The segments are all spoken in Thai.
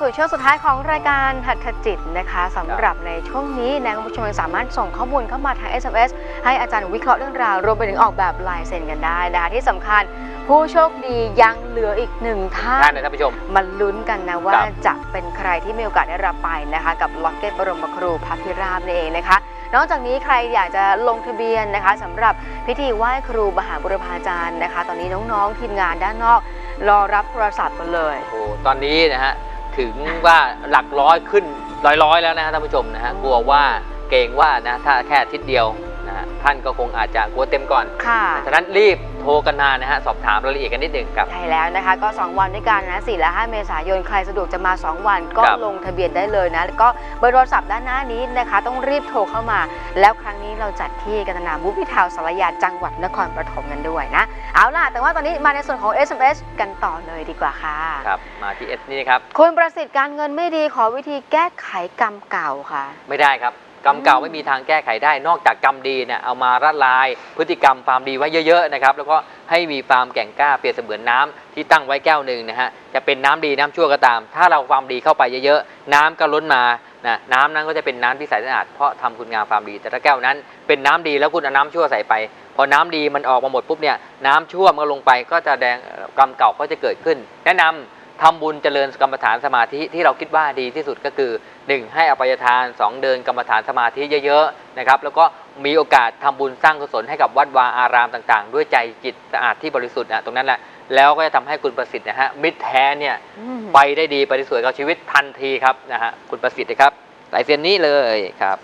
สู่ช่วงสุดท้ายของรายการหัตถจิตนะคะสำหรับในช่วงนี้นะคุณผู้ชมยังสามารถส่งข้อมูลเข้ามาทาง SMS ให้อาจารย์วิเคราะห์เรื่องราว รวมไปถึงออกแบบลายเซ็นกันได้นะคะที่สำคัญผู้โชคดียังเหลืออีกหนึ่งท่าท่านนนะท่านผู้ชมมาลุ้นกันนะว่าครับจะเป็นใครที่มีโอกาสได้รับไปนะคะ กับล็อกเก็ตบรมครูพระพิราบนั่นเองนะคะ นอกจากนี้ใครอยากจะลงทะเบียนนะคะสำหรับพิธีไหว้ครูมหาบุรพาจารย์นะคะ ตอนนี้น้องๆทีมงานด้านนอก รอรับโทรศัพท์กันเลยโอ้ตอนนี้นะฮะ ถึงว่าหลักร้อยขึ้นร้อยร้อยๆแล้วนะฮะท่านผู้ชมนะฮะกลัวว่าเกรงว่านะถ้าแค่อาทิศเดียวนะฮะท่านก็คงอาจจะกลัวเต็มก่อนค่ะ ฉะนั้นรีบโทรกันมานะฮะสอบถามรายละเอียดกันนิดหนึ่งครับ ใช่แล้วนะคะ ก็ 2 วันด้วยกันนะ4และ5เมษายนใครสะดวกจะมา 2 วันก็ครับลงทะเบียนได้เลยนะแล้วก็เบอร์โทรศัพท์ด้านหน้านี้นะคะ ต้องรีบโทรเข้ามา แล้วครั้งนี้เราจัดที่กันตนาบุพิทาวสารยาจังหวัดนครปฐมกันด้วยนะ เอาล่ะ แต่ว่าตอนนี้มาในส่วนของ SMS กันต่อเลยดีกว่าค่ะ ครับมาที่เอสนี่ครับคุณประสิทธิ์การเงินไม่ดีขอวิธีแก้ไขกรรมเก่าค่ะ ไม่ได้ครับ กรรมเก่าไม่มีทางแก้ไขได้ นอกจากกรรมดีเนี่ยเอามาละลายพฤติกรรมความดีไว้เยอะๆนะครับแล้วก็ให้มีความแก่งกล้าเปรียบเสมือนน้ำที่ตั้งไว้แก้วหนึ่งนะฮะจะเป็นน้ำดีน้ำชั่วก็ตาม ถ้าเราความดีเข้าไปเยอะๆน้ำก็ล้นมานะน้ำนั้นก็จะเป็นน้ำที่ใสสะอาดเพราะทำคุณงามความดี แต่ถ้าแก้วนั้น เป็นน้ำดีแล้วคุณเอาน้ำชั่วใส่ไป พอน้ำดีมันออกมาหมดปุ๊บเนี่ยน้ำชั่วมันก็ลงไปก็จะแดงกรรมเก่าก็จะเกิดขึ้น แนะนำ ทำบุญเจริญกรรมฐานสมาธิที่เราคิดว่าดีที่สุดก็คือ 1. ให้อภัยทาน 2 เดินกรรมฐานสมาธิเยอะๆนะครับแล้วก็มีโอกาสทำบุญสร้างกุศลให้กับวัดวาอารามต่างๆ ด้วยใจจิตสะอาดที่บริสุทธิ์นะตรงนั้นแหละแล้วก็จะทำให้คุณประสิทธิ์นะฮะมิตรแท้เนี่ยอืมไปได้ดีไปได้สวยกับชีวิตทันทีครับนะฮะคุณประสิทธิ์นะครับลายเซ็นนี้เลยครับ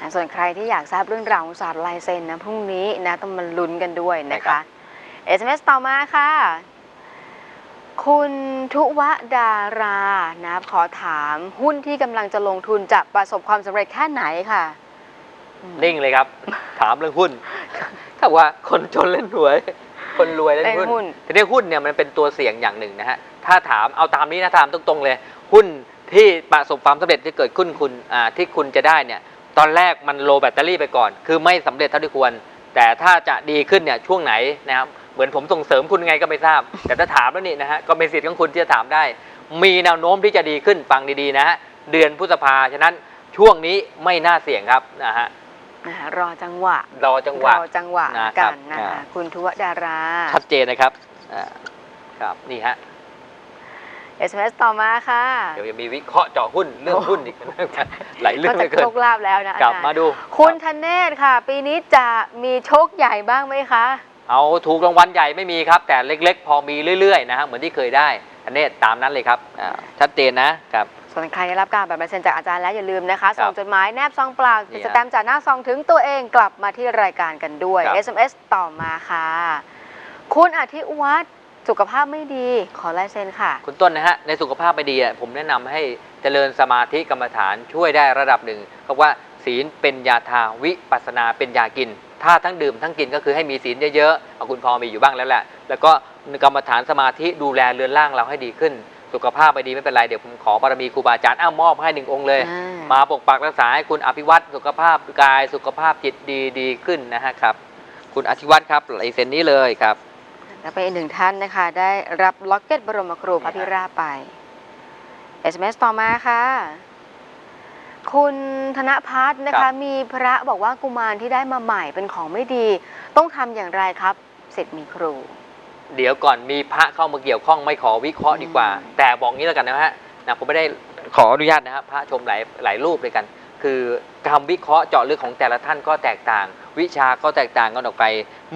อะส่วนใครที่อยากทราบเรื่องราวของศาสตร์ลายเซ็นนะพรุ่งนี้นะต้องมาลุ้นกันด้วยนะครัคะบ SMS ต่อมาค่ะ คุณทุวดารานะขอถามหุ้นที่กำลังจะลงทุนจะประสบความสำเร็จแค่ไหนค่ะอืมนิ่งเลยครับ ถามเรื่องหุ้นถ้าว่าคนจนเล่นหวย คนรวยเล่นเล่นหุ้นหุ้นทีนี้หุ้นเนี่ยมันเป็นตัวเสี่ยงอย่างหนึ่งนะฮะถ้าถามเอาตามนี้นะถามตรงๆเลย หุ้นที่ประสบความสำเร็จที่เกิดขึ้นคุณอ่าที่คุณจะได้เนี่ยตอนแรกมันโลแบตเตอรี่ไปก่อน คือไม่สำเร็จเท่าที่ควร แต่ถ้าจะดีขึ้นเนี่ยช่วงไหนนะครับ เหมือนผมส่งเสริมคุณไงก็ไม่ทราบ แต่ถ้าถามแล้วนี่นะฮะก็เป็นสิทธิ์ของคุณที่จะถามได้ มีแนวโน้มที่จะดีขึ้นฟังดีๆนะฮะเดือนพฤษภาฉะนั้นช่วงนี้ไม่น่าเสี่ยงครับนะฮะนะคะรอจังหวะ รอจังหวะรอจังหวะนะครับกันนะคะอ่า คุณทุวดารา ชัดเจนนะครับอ่าครับนี่ฮะ SMS ต่อมาค่ะเดี๋ยวจะมีวิเคราะห์เจาะหุ้นเรื่องหุ้นอีก หลายเรื่องก็เหลจะยเกินโชคลาภแล้วนะกลับอจรย์มาดูคุณรับธเนศค่ะ ปีนี้จะมีโชคใหญ่บ้างไหมคะ เอาถูกรางวัลใหญ่ไม่มีครับ แต่เล็กๆ พอมีเรื่อยๆนะฮะเหมือนที่เคยได้ อันนี้ตามนั้นเลยครับอ่าชัดเจนนะครับ ส่วนใครได้รับการแบบลายเซ็นจากอาจารย์แล้วอย่าลืมนะคะครับส่งจดหมายแนบซองเปล่านี่ติดฮะสแตมป์จากหน้าซองถึงตัวเองกลับมาที่รายการกันด้วย ครับ SMS ต่อมาค่ะ คุณอธิวัฒน์สุขภาพไม่ดี ขอลายเซ็นค่ะ คุณต้นนะฮะในสุขภาพไม่ดีอะผมแนะนำให้เจริญสมาธิกรรมฐานช่วยได้ระดับหนึ่งเขาว่าศีลเป็นยาทาวิปัสสนาเป็นยากิน ถ้าทั้งดื่มทั้งกินก็คือให้มีศีลเยอะๆเอาคุณพอมีอยู่บ้างแล้วแหละ แล้วก็กรรมฐานสมาธิดูแลเรือนร่างเราให้ดีขึ้น สุขภาพไม่ดีไม่เป็นไร เดี๋ยวผมขอบารมีครูบาอาจารย์อ้าวมอบให้หนึ่งองค์เลยอ่ามาปกปักรักษาให้คุณอภิวัตสุขภาพกายสุขภาพจิตดีดีขึ้นนะฮะครับ คุณอภิวัตครับลายเซ็นนี้เลยครับแล้วเป็นอีกหนึ่งท่านนะคะ ได้รับล็อกเก็ตบรมครูพระพิราบไป SMS ต่อมาค่ะ คุณธนพัฒน์นะครัคะ บ มีพระบอกว่ากุมารที่ได้มาใหม่เป็นของไม่ดี ต้องทำอย่างไรครับสิทธิ์มีครู เดี๋ยวก่อนมีพระเข้ามาเกี่ยวข้องไม่ขอวิเคราะห์ดีกว่า อืม แต่บอกงี้แล้วกันนะฮะนะผมไม่ได้ขออนุญาตนะครับพระชมหลายหลายรูปเลยกัน คือการวิเคราะห์เจาะลึกของแต่ละท่านก็แตกต่าง วิชาก็แตกต่างกันออกไป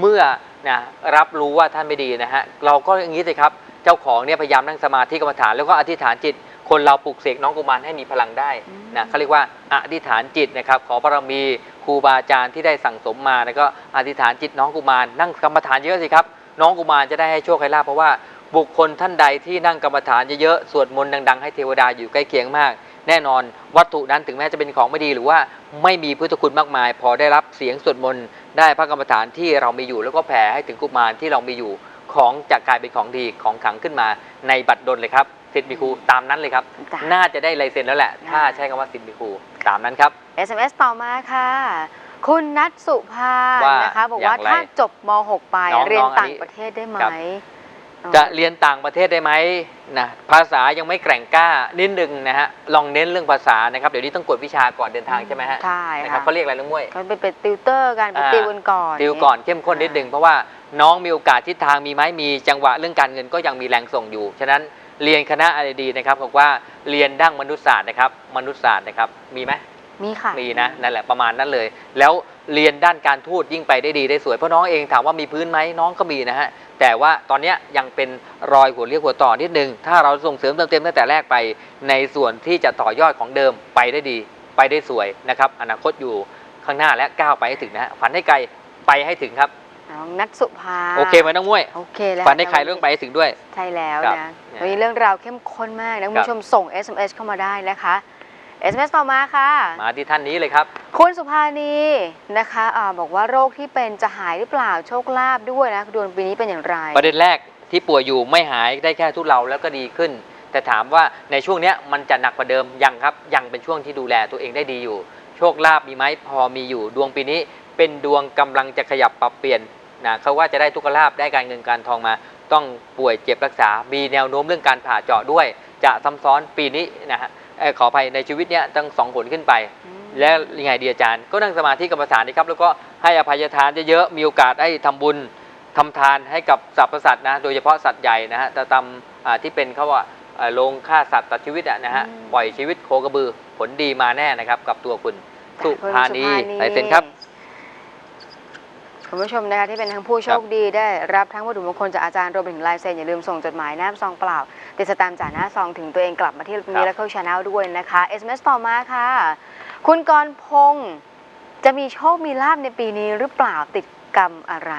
เมื่อนะรับรู้ว่าท่านไม่ดีนะฮะเราก็อย่างนี้สิครับ เจ้าของเนี่ยพยายามนั่งสมาธิกรรมฐานแล้วก็อธิษฐานจิต คนเราปลุกเสกน้องกุมารให้มีพลังได้อืมนะเขาเรียกว่าอธิษฐานจิตนะครับ ขอบารมีครูบาอาจารย์ที่ได้สั่งสมมาแล้วก็อธิษฐานจิตน้องกุมารนั่งกรรมฐานเยอะสิครับน้องกุมารจะได้ให้โชคให้ลาภเพราะว่าบุคคลท่านใดที่นั่งกรรมฐานเยอะๆสวดมนต์ดังๆ ให้เทวดาอยู่ใกล้เคียงมาก แน่นอนวัตถุนั้นถึงแม้จะเป็นของไม่ดีหรือว่าไม่มีพุทธคุณมากมาย พอได้รับเสียงสวดมนต์ได้พระกรรมฐานที่เรามีอยู่ แล้วก็แผ่ให้ถึงกุมารที่เรามีอยู่ของจะกลายเป็นของดีของขลังขึ้นมาในบัตรดลเลยครับ สิทธิ์มีครูตามนั้นเลยครับ จ้ะ น่าจะได้ลายเซ็นแล้วแหละ ถ้าใช้คำว่าสิทธิ์มีครูตามนั้นครับ SMS ต่อมาค่ะ คุณนัทสุภาว่านะคะ บอกว่าอย่างไรถ้าจบม .6 ไปน้องๆเรียนอันนี้ต่างประเทศได้ไหมครับจะเรียนต่างประเทศได้ไหมนะภาษายังไม่แกร่งกล้านิดนึงนะฮะลองเน้นเรื่องภาษานะครับเดี๋ยวนี้ต้องกวดวิชาก่อนเดินทางใช่ไหมฮะใช่นะคค่ะรับเขาเรียกอะไรลุงมุ้ย ก็ไปเป็นติวเตอร์กันไปอ่า ติวกันก่อน ติวก่อนเข้มข้นนิดนึงเพราะว่าน้องมีโอกาสทิศทางมีไหมมีจังหวะเรื่องการเงินก็ยังมีแรงส่งอยู่ ฉะนั้น เรียนคณะอะไรดีนะครับบอกว่าเรียนด้านมนุษยศาสตร์นะครับมนุษยศาสตร์นะครับมีไหมมีค่ะ มีนะนั่นแหละประมาณนั้นเลย แล้วเรียนด้านการทูตยิ่งไปได้ดีได้สวยเพราะน้องเองถามว่ามีพื้นไหมน้องก็มีนะฮะแต่ว่าตอนเนี้ยยังเป็นรอยหัวเรียกหัวต่อนิดนึง ถ้าเราส่งเสริมเติมเต็มตั้งแต่แรกไป ในส่วนที่จะต่อยอดของเดิมไปได้ดี ไปได้สวยนะครับอนาคตอยู่ข้างหน้าและก้าวไปให้ถึงนะฮะฝันให้ไกลไปให้ถึงครับ น้องนัทสุภาโอเคไหมน้องมุ้ยโอเคแล้วฝันให้ใครเรื่องไปให้ถึงด้วย ใช่แล้วครับนะเนี่ยวันนี้เรื่องราวเข้มข้นมากนะคุณผู้ชมส่ง SMS เข้ามาได้นะคะ SMS ต่อมาค่ะ มาที่ท่านนี้เลยครับ คุณสุภานีนะคะอาบอกว่าโรคที่เป็นจะหายหรือเปล่าโชคลาภด้วยนะดวงปีนี้เป็นอย่างไร ประเด็นแรกที่ป่วยอยู่ไม่หายได้แค่ทุเราแล้วก็ดีขึ้น แต่ถามว่าในช่วงเนี้ยมันจะหนักกว่าเดิมยังครับยังเป็นช่วงที่ดูแลตัวเองได้ดีอยู่ โชคลาภมีไหมพอมีอยู่ดวงปีนี้ เป็นดวงกำลังจะขยับปรับเปลี่ยนนะเขาว่าจะได้ทุกขลาภได้การเงินการทองมา ต้องป่วยเจ็บรักษา มีแนวโน้มเรื่องการผ่าเจาะด้วย จะซ้ำซ้อนปีนี้นะฮะเอ่อขออภัยในชีวิตเนี้ยตั้งสองผลขึ้นไปอืมแล้วยังไงดีอาจารย์ ก็นั่งสมาธิกรรมฐานนะครับ แล้วก็ให้อภัยทานเยอะๆมีโอกาสให้ทำบุญทำทานให้กับสรรพสัตว์นะโดยเฉพาะสัตว์ใหญ่นะฮะแต่ตามอ่าที่เป็นเขาว่าเอ่อโรงฆ่าสัตว์ตัดชีวิตอะนะฮะอืมปล่อยชีวิตโคกระบือผลดีมาแน่นะครับกับตัวคุณสุคุณภานีลายเซ็นครับ คุณผู้ชมนะคะที่เป็นทั้งผู้โชคดีได้รับทั้งวัตถุมงคลจากอาจารย์รวมไปถึงลายเซ็นอย่าลืมส่งจดหมายหน้าซองเปล่า ติดสแตมป์จากหน้าซองถึงตัวเองกลับมาที่ครัมีบและเข้าชาแนลด้วยนะคะ SMS ต่อมาค่ะ คุณกรพงษ์จะมีโชคมีลาบในปีนี้หรือเปล่าติดกรรมอะไร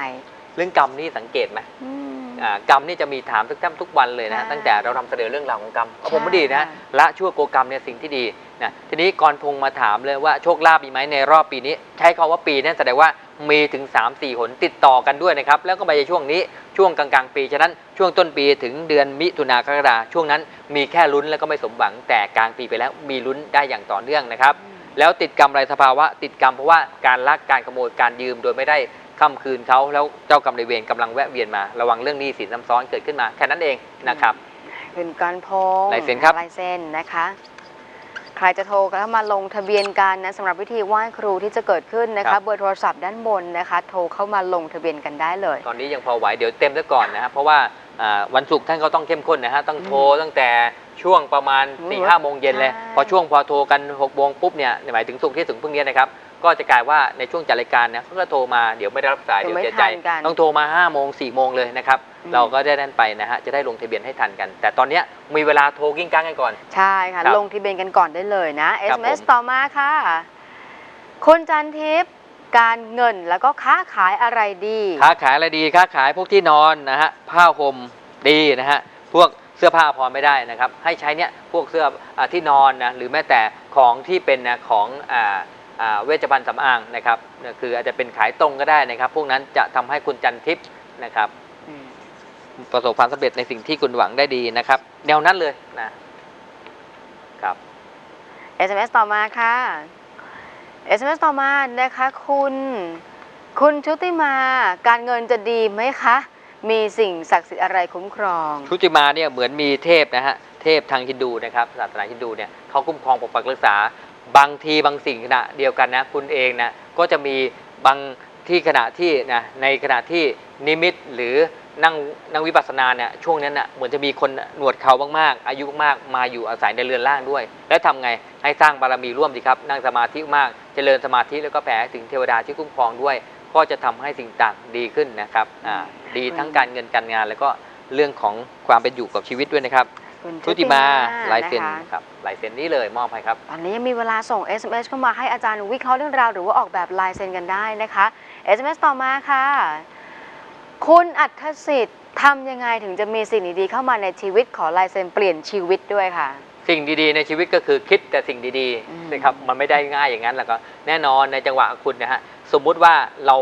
เรื่องกรรมนี่สังเกตไหมอืม อ่ากรรมนี่จะมีถามทุกท่านทุกวันเลยนะฮะใช่ตั้งแต่เราทำเสนอเรื่องราวของกรรมก็ใช่ผมไม่ดีนะค่ะละชั่วโกกรรมเนี่ยสิ่งที่ดีนะทีนี้กรพงษ์มาถามเลยว่าโชคลาภมีไหมในรอบปีนี้ ใช้คาว่าปีนั่นแสดงว่า มีถึง 3 4 หนติดต่อกันด้วยนะครับ แล้วก็ไปในช่วงนี้ช่วงกลางๆ ปี ฉะนั้นช่วงต้นปีถึงเดือนมิถุนากรกฎาช่วงนั้นมีแค่ลุ้นแล้วก็ไม่สมหวังแต่กลางปีไปแล้วมีลุ้นได้อย่างต่อเนื่องนะครับ แล้วติดกรรมอะไรสภาวะ ติดกรรมเพราะว่าการลักการขโมยการยืมโดยไม่ได้ค้ำคืนเขาแล้วเจ้ากรรมนายเวรกำลังแวะเวียนมาระวังเรื่องหนี้สินซ้ำซ้อนเกิดขึ้นมาแค่นั้นเองนะครับคุณกรพงษ์ลายเซ็นครับ ลายเซ็นนะคะ ใครจะโทรเข้ามาลงทะเบียนกันนะสำหรับวิธีไหว้ครูที่จะเกิดขึ้นนะคะเบอร์โทรศัพท์ด้านบนนะคะ โทรเข้ามาลงทะเบียนกันได้เลย ตอนนี้ยังพอไหวเดี๋ยวเต็มซะก่อนนะครับเพราะว่าอ่าวันศุกร์ท่านก็ต้องเข้มข้นนะฮะต้องโทรตั้งแต่ช่วงประมาณอืม4ี่ห้าโมงเย็นเลย ใช่ พอช่วงพอโทรกัน6กโมงปุ๊บเนี่ยหมายถึงศุกร์ที่ถึงพรุ่งนี้นะครับก็จะกลายว่าในช่วงจัดรายการเนี่ยเขาก็โทรมาเดี๋ยวไม่ได้รับสายเดี๋เดี๋ยยววไม่เสียใจทันกันต้องโทรมา5้าโมงสี่โมงเลยนะครับอืม เราก็ได้นั่นไปนะฮะจะได้ลงทะเบียนให้ทันกัน แต่ตอนเนี้ยมีเวลาโทรกิ้งก้างกันก่อน ใช่ค่ะครับลงทะเบียนกันก่อนได้เลยนะครับ SMS ผมต่อมาค่ะ คุณจันทิพย์การเงินแล้วก็ค้าขายอะไรดี ค้าขายอะไรดี ค้าขายพวกที่นอนนะฮะผ้าห่มดีนะฮะพวกเสื้อผ้าพอไม่ได้นะครับ ให้ใช้เนี่ยพวกเสื้ออาที่นอนนะหรือแม้แต่ของที่เป็นนะของอ่าอ่าเวชภัณฑ์สำอางนะครับเนี่ยคืออาจจะเป็นขายตรงก็ได้นะครับ พวกนั้นจะทำให้คุณจันทิพย์นะครับอืม ประสบความสำเร็จในสิ่งที่คุณหวังได้ดีนะครับ แนวนั้นเลยนะครับ SMS ต่อมาค่ะ SMS ต่อมานะคะคุณ คุณชุติมาการเงินจะดีไหมคะ มีสิ่งศักดิ์สิทธิ์อะไรคุ้มครอง ชุติมาเนี่ยเหมือนมีเทพนะฮะเทพทางฮินดูนะครับศาสนาฮินดูเนี่ยเขาคุ้มครองปกปักรักษา บางทีบางสิ่งขณะเดียวกันนะคุณเองนะก็จะมีบางที่ขณะที่นะในขณะที่นิมิตหรือ นั่งนั่งวิปัสสนาเนี่ยช่วงนั้นน่ะเหมือนจะมีคนหนวดเขามากๆอายุมากๆมาอยู่อาศัยในเรือนร่างด้วย แล้วทำไงให้สร้างบารมีร่วมสิครับ นั่งสมาธิมากเจริญสมาธิแล้วก็แผ่ถึงเทวดาที่คุ้มครองด้วย ก็จะทำให้สิ่งต่างดีขึ้นนะครับอ่าดีทั้งการเงินการงาน แล้วก็เรื่องของความเป็นอยู่กับชีวิตด้วยนะครับคุณชุติมาลายเซ็นนะคะครับลายเซ็นนี้เลยมอบให้ครับตอนนี้ยังมีเวลาส่ง SMS เข้ามาให้อาจารย์วิเคราะห์เรื่องราวหรือว่าออกแบบลายเซ็นกันได้นะคะ SMS ต่อมาค่ะ คุณอัธสิทธิ์ทำยังไงถึงจะมีสิ่งดีๆเข้ามาในชีวิตขอลายเซ็นเปลี่ยนชีวิตด้วยค่ะ สิ่งดีๆในชีวิตก็คือคิดแต่สิ่งดีอืมๆนะครับมันไม่ได้ง่ายอย่างนั้นแล้วก็แน่นอนในจังหวะคุณนะฮะสมมุติว่าเรา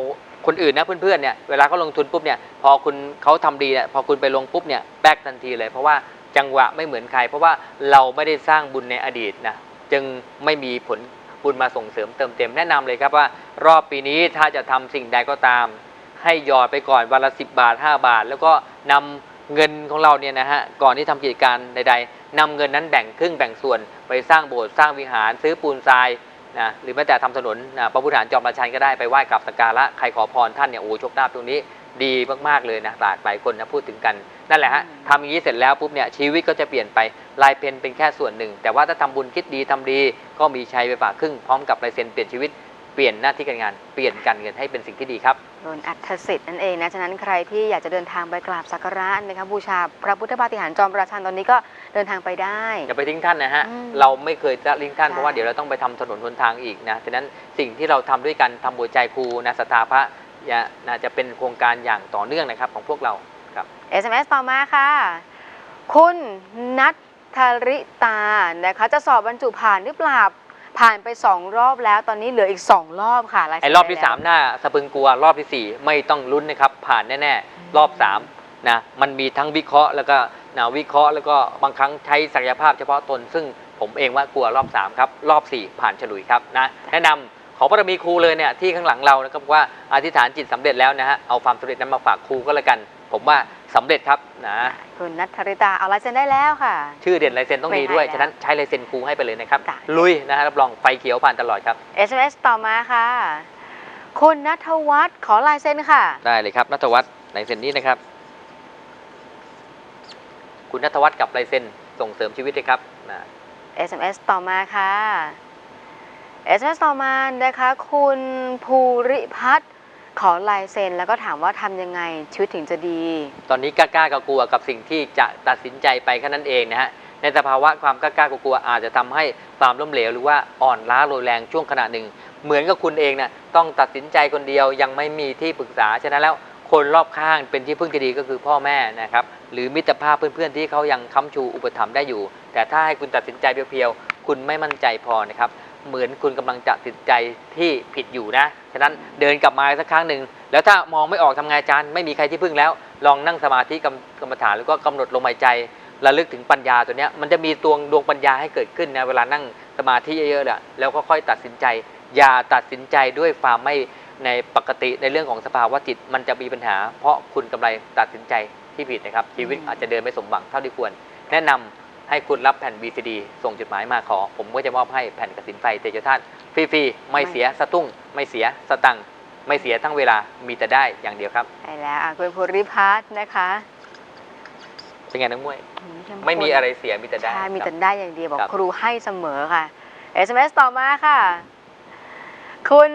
คนอื่นนะเพื่อนๆเนี่ยเวลาเขาลงทุนปุ๊บเนี่ยพอคุณเขาทำดีเนี่ยพอคุณไปลงปุ๊บเนี่ยแบกทันทีเลย เพราะว่าจังหวะไม่เหมือนใคร เพราะว่าเราไม่ได้สร้างบุญในอดีตนะจึงไม่มีผลบุญมาส่งเสริมเติมเต็มแนะนำเลยครับว่า รอบปีนี้ถ้าจะทำสิ่งใดก็ตาม ให้หยอดไปก่อนวันละ 10 บาท 5 บาท แล้วก็นำเงินของเราเนี่ยนะฮะก่อนที่ทำกิจการใด ๆนำเงินนั้นแบ่งครึ่งแบ่งส่วน ไปสร้างโบสถ์สร้างวิหารซื้อปูนทรายนะหรือแม้แต่ทำถนนนะพระพุทธฐานจอมราชันก็ได้ไปไหว้กราบสักการะใครขอพรท่านเนี่ยโอ้โหโชคลาภตรงนี้ดีมากๆเลยนะหลากหลายคนนะพูดถึงกันนั่นแหละฮะอืมทำอย่างนี้เสร็จแล้วปุ๊บเนี่ยชีวิตก็จะเปลี่ยนไปลายเพนเป็นแค่ส่วนหนึ่ง แต่ว่าถ้าทำบุญคิดดีทำดี ก็มีชัยไปฝากครึ่งพร้อมกับลายเซ็นเปลี่ยนชีวิต เปลี่ยนหน้าที่การงานเปลี่ยนการเงินให้เป็นสิ่งที่ดีครับโดนอัธสิทธิ์นั่นเองนะ ฉะนั้นใครที่อยากจะเดินทางไปกราบสักการะนะคะบูชาพระพุทธปาฏิหาริย์จอมราชันตอนนี้ก็เดินทางไปได้ อย่าไปทิ้งท่านนะฮะ อืมเราไม่เคยจะทิ้งท่าน ใช่ เพราะว่าเดี๋ยวเราต้องไปทำถนนหนทางอีกนะฉะนั้นสิ่งที่เราทำด้วยกันทำบัวใจครูนะสถาพระอย่านะจะเป็นโครงการอย่างต่อเนื่องนะครับของพวกเราครับ SMS ต่อมาค่ะ คุณนัทธริตานะคะจะสอบบรรจุผ่านหรือเปล่า ผ่านไป 2 รอบแล้วตอนนี้เหลืออีก 2 รอบค่ะลายเซ็ไอ้นรอบที่ได้แล้ว 3 หน้าสะพึงกลัว รอบทีสี่ 4 ไม่ต้องลุ้นนะครับ ผ่านแน่ ๆ รอบ3นะมันมีทั้งวิเคราะห์แล้วก็นะวิเคราะห์แล้วก็บางครั้งใช้ศักยภาพเฉพาะตน ซึ่งผมเองว่ากลัวรอบ 3 ครับ รอบ 4 ผ่านฉลุยครับนะแนะนำขอบารมีครูเลยเนี่ยที่ข้างหลังเรานะครับว่าอธิษฐานจิตสำเร็จแล้วนะฮะเอาความสำเร็จนั้นมาฝากครูก็แล้วกัน ผมว่า สำเร็จครับนะคุณนัทธริตาเอาลายเซ็นได้แล้วค่ะ ชื่อเด่นลายเซ็นต้องดีด้วยไม่ได้แล้วฉะนั้นใช้ลายเซ็นครูให้ไปเลยนะครับ จ้ะ ลุยนะฮะรับรองไฟเขียวผ่านตลอดครับ SMS ต่อมาค่ะ คุณนัทวัฒน์ขอลายเซ็นค่ะ ได้เลยครับนัทวัฒน์ลายเซ็นนี้นะครับ คุณนัทวัฒน์กับลายเซ็นส่งเสริมชีวิตเลยครับนะ SMS ต่อมาค่ะ SMS ต่อมานะคะ คุณภูริพัฒน์ ขอลายเซ็นแล้วก็ถามว่าทำยังไงชีวิตถึงจะดี ตอนนี้กล้าๆกลัวๆกับสิ่งที่จะตัดสินใจไปแค่นั้นเองนะฮะในสภาวะความกล้าๆกลัวๆอาจจะทำให้ความล้มเหลวหรือว่าอ่อนล้าโรยแรงช่วงขณะหนึ่ง เหมือนกับคุณเองนะต้องตัดสินใจคนเดียวยังไม่มีที่ปรึกษาฉะนั้นแล้วคนรอบข้างเป็นที่พึ่งที่ดีก็คือพ่อแม่นะครับหรือมิตรภาพเพื่อนๆที่เขายังค้ำชูอุปถัมภ์ได้อยู่ แต่ถ้าให้คุณตัดสินใจเพียวๆคุณไม่มั่นใจพอนะครับ เหมือนคุณกำลังจะตัดใจที่ผิดอยู่นะ ฉะนั้นเดินกลับมาสักครั้งหนึ่ง แล้วถ้ามองไม่ออกทำไงอาจารย์ ไม่มีใครที่พึ่งแล้ว ลองนั่งสมาธิกรรมกรรมฐานแล้วก็กำหนดลมหายใจระลึกถึงปัญญาตัวเนี้ยมันจะมีตัวดวงปัญญาให้เกิดขึ้นนะเวลานั่งสมาธิเยอะๆเนี่ยแล้วก็ค่อยตัดสินใจ อย่าตัดสินใจด้วยความไม่ในปกติในเรื่องของสภาวะจิตมันจะมีปัญหา เพราะคุณกำลังตัดสินใจที่ผิดนะครับชีวิตอาจจะเดินไม่สมหวังเท่าที่ควร แนะนำ ให้คุณรับแผ่น VCD ส่งจดหมายมาขอ ผมก็จะมอบให้แผ่นกสินไฟเตโชธาตุฟรีๆไม่เสียสตุ้ง ไม่เสียสตังค์ไม่เสียทั้งเวลามีแต่ได้อย่างเดียวครับ ใช่แล้วอะคุณภูริพัฒน์นะคะเป็นไงนักมวย อืเข้ข้นไม่มีอะไรเสียมีแต่ได้ใช่มีคแต่รับ ได้อย่างเดียวบอกครับ ครูให้เสมอค่ะ SMS ต่อมาค่ะ คุณ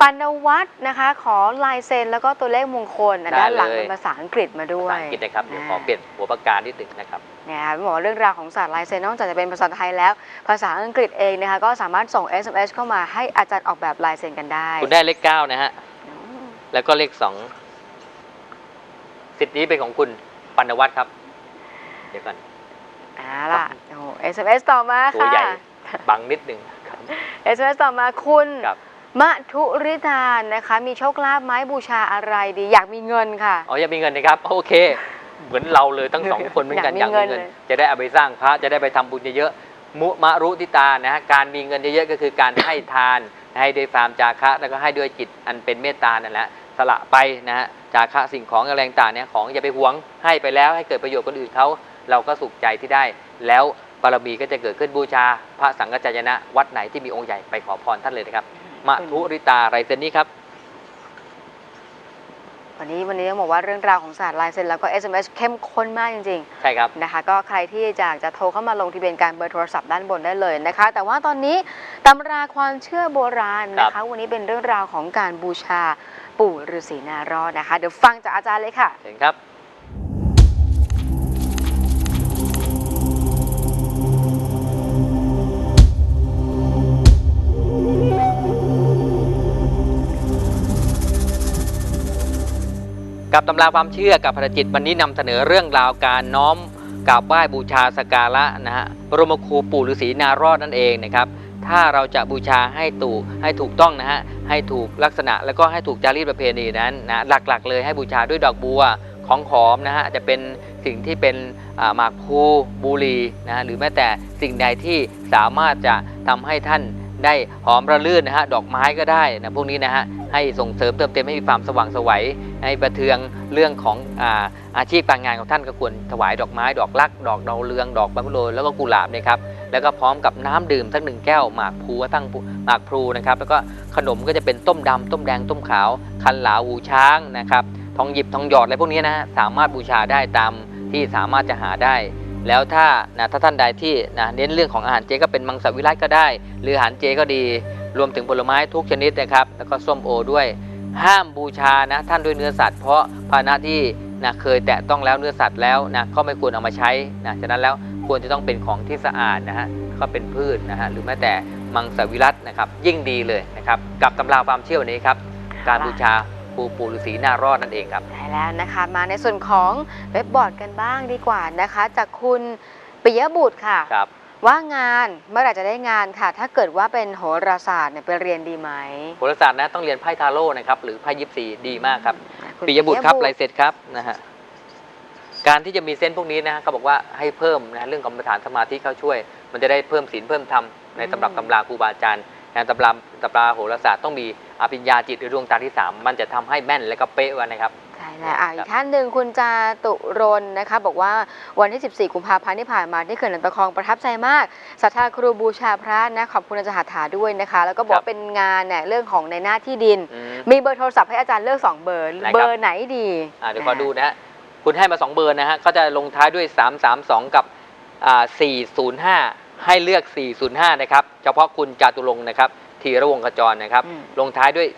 ปันวัฒน์นะคะ ขอลายเซ็นแล้วก็ตัวเลขมงคลอะด้านหลังเป็นภาษาอังกฤษมาด้วภายษาอังกฤษนะครับเดี๋ยวขออ่าเปลี่ยนหัวปากกานิดหนึ่งนะครับเนี่ยค่ะพี่บอกว่าเรื่องราวของศาสตร์ลายเซ็นนอกจากจะเป็นภาษาไทยแล้ว ภาษาอังกฤษเองนะคะก็สามารถส่ง SMS เข้ามาให้อาจารย์ออกแบบลายเซ็นกันได้คุณได้เลขเก้านะฮะ อืมแล้วก็เลขสองสิทธิ์นี้เป็นของคุณปัณวัฒน์ครับ เดี๋ยวก่อน เอ่าล่ะโอ้โห SMS ต่อมาตัวค่ะ ใหญ่ บังนิดหนึ่งครับ SMS ต่อมาคุณครับ มะทุริธานนะคะ มีโชคลาภไม้บูชาอะไรดี อยากมีเงินค่ะ อ๋อยังมีเงินนะครับ โอเค เหมือนเราเลยทั้งสองคนเหมือนกันอยากกอายมีมีเงิเงินนเลยจะได้เอาไปสร้างพระจะได้ไปทำบุญเยอะๆมุมะรุทิตานะฮะการมีเงินเยอะๆก็คือการให้ทาน ให้ด้วยความจาคะแล้วก็ให้ด้วยจิตอันเป็นเมตตานั่นแหละสละไปนะฮะจาคะสิ่งของอะไรต่างๆเนี่ยของอย่าไปหวงให้ไปแล้วให้เกิดประโยชน์คนอื่นเขาเราก็สุขใจที่ได้ แล้วบารมีก็จะเกิดขึ้นบูชา พระสังฆจายนะวัดไหนที่มีองค์ใหญ่ไปขอพรท่านเลยนะครับ มะทุริตาไรเซนนี้ครับ วันนี้วันนี้ต้องบอกว่าเรื่องราวของศาสตร์ลายเซ็นแล้วก็ SMS เข้มข้นมากจริงใช่ครับ ๆนะคะ ก็ใครที่อยากจะโทรเข้ามาลงทะเบียนการเบอร์โทรศัพท์ด้านบนได้เลยนะคะ แต่ว่าตอนนี้ตำราความเชื่อโบราณนะครัคะบ วันนี้เป็นเรื่องราวของการบูชาปู่ฤาษีนารอดนะคะ เดี๋ยวฟังจากอาจารย์เลยค่ะ เห็นครับ กับตำราความเชื่อกับพระจิตวันนี้นำเสนอเรื่องราวการน้อมกราบไหว้บูชาสการะนะฮะบรมครูปู่ฤาษีนารอดนั่นเองนะครับ ถ้าเราจะบูชาให้ถูกให้ถูกต้องนะฮะให้ถูกลักษณะแล้วก็ให้ถูกจารีตประเพณีนั้นนะหลักๆ เลยให้บูชาด้วยดอกบัวของหอมนะฮะจะเป็นสิ่งที่เป็นหมากพลูบุรีนะฮะหรือแม้แต่สิ่งใดที่สามารถจะทำให้ท่าน ได้หอมระลื่นนะฮะดอกไม้ก็ได้นะพวกนี้นะฮะให้ส่งเสริมเติมเต็มให้มีความสว่างสวัยให้ประเทืองเรื่องของอาอาชีพการงานของท่านก็ควรถวายดอกไม้ ดอกลัก ดอกดาวเรือง ดอกบานโรแล้วก็กุหลาบนะครับแล้วก็พร้อมกับน้ำดื่มสักหนึ่งแก้วหมากพลูตั้งหมากพลูนะครับแล้วก็ขนมก็จะเป็นต้มดำต้มแดงต้มขาว คันหลาหูช้างนะครับทองหยิบทองหยอดอะไรพวกนี้นะสามารถบูชาได้ตามที่สามารถจะหาได้ แล้วถ้านะถ้าท่านใดที่นะเน้นเรื่องของอาหารเจก็เป็นมังสวิรัตก็ได้ หรืออาหารเจก็ดี รวมถึงผลไม้ทุกชนิดนะครับ แล้วก็ส้มโอด้วย ห้ามบูชานะท่านด้วยเนื้อสัตว์เพราะภาชนะที่นะเคยแตะต้องแล้วเนื้อสัตว์แล้วนะก็ไม่ควรเอามาใช้นะฉะนั้นแล้วควรจะต้องเป็นของที่สะอาดนะฮะก็เป็นพืชนะฮะหรือแม้แต่มังสวิรัตนะครับยิ่งดีเลยนะครับกับตำราความเชื่อวันนี้ครับการบูชา ปูปูฤาษีนารอดนั่นเองครับ ใช่แล้วนะคะมาในส่วนของเว็บบอร์ดกันบ้างดีกว่านะคะ จากคุณปิยบุตรค่ะ ครับ ว่างานเมื่อไหร่จะได้งานค่ะ ถ้าเกิดว่าเป็นโหราศาสตร์เนี่ยไปเรียนดีไหมโหราศาสตร์นะต้องเรียนไพ่ทาโร่นะครับหรือไพ่ยิปซีดีมากครับคุณปิยบุตรครับลายเสร็จครับนะฮะการที่จะมีเส้นพวกนี้นะฮะเขาบอกว่าให้เพิ่มนะเรื่องกรรมฐานสมาธิเข้าช่วย มันจะได้เพิ่มศีลเพิ่มธรรมในตำรับตำราครูบาอาจารย์ นะตำราตำราโหราศาสตร์ต้องมีอภิญญาจิตหรือดวงตาที่สามมันจะทำให้แม่นและก็เป๊ะไว้นะครับใช่แล้วอะครับอีกท่านหนึ่งคุณจาตุรนนะคะ บอกว่าวันที่ 14 กุมภาพันธ์ที่ผ่านมาที่เขื่อนลำตะคองประทับใจมากศรัทธาครูบูชาพระนะขอบคุณอาจารย์หัตถาด้วยนะคะ แล้วก็บอกว่าเป็นงานเนี่ยเรื่องของในหน้าที่ดินอืมมีเบอร์โทรศัพท์ให้อาจารย์เลือก 2 เบอร์ไหนครับเบอร์ไหนดีอ่าเดี๋ยวขอดูนะฮะคุณให้มา 2 เบอร์นะฮะก็จะลงท้ายด้วย 332 กับอ่า405 ให้เลือก 405 นะครับ เฉพาะคุณจาตุรงค์นะครับธีระวงศ์ขจรนะครับ อืม ลงท้ายด้วย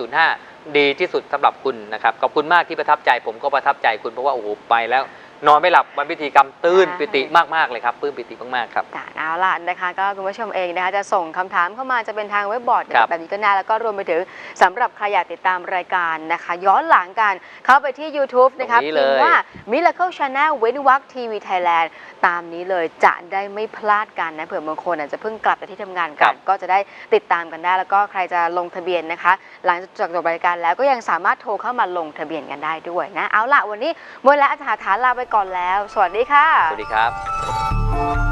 3405 ดีที่สุดสำหรับคุณนะครับ ขอบคุณมากที่ประทับใจ ผมก็ประทับใจคุณเพราะว่าโอ้โหไปแล้ว นอนไม่หลับวันพิธีกรรมตื้นปิติมากๆเลยครับปลื้มปิติมากๆครับจ้ะเอาล่ะนะคะ ก็คุณผู้ชมเองนะคะจะส่งคำถามเข้ามาจะเป็นทางเว็บบอร์ดครับแบบนี้ก็ได้แล้วก็รวมไปถึงสำหรับใครอยากติดตามรายการนะคะ ย้อนหลังกันเข้าไปที่ YouTube นะคะตรงนี้เลพิยมพ์ว่า Miracle Channel เว้นวักทีวีไทยแลนด์ตามนี้เลยจะได้ไม่พลาดกันนะเผื่อบางคนอาจจะเพิ่งกลับจากที่ทำงานกันก็จะได้ติดตามกันได้ แล้วก็ใครจะลงทะเบียนนะคะ หลังจากจบรายการแล้วก็ยังสามารถโทรเข้ามาลงทะเบียนกันได้ด้วยนะเอาล่ะวันนี้มวยและอาจารย์ฐานลาไปก่อนแล้ว สวัสดีค่ะ สวัสดีครับ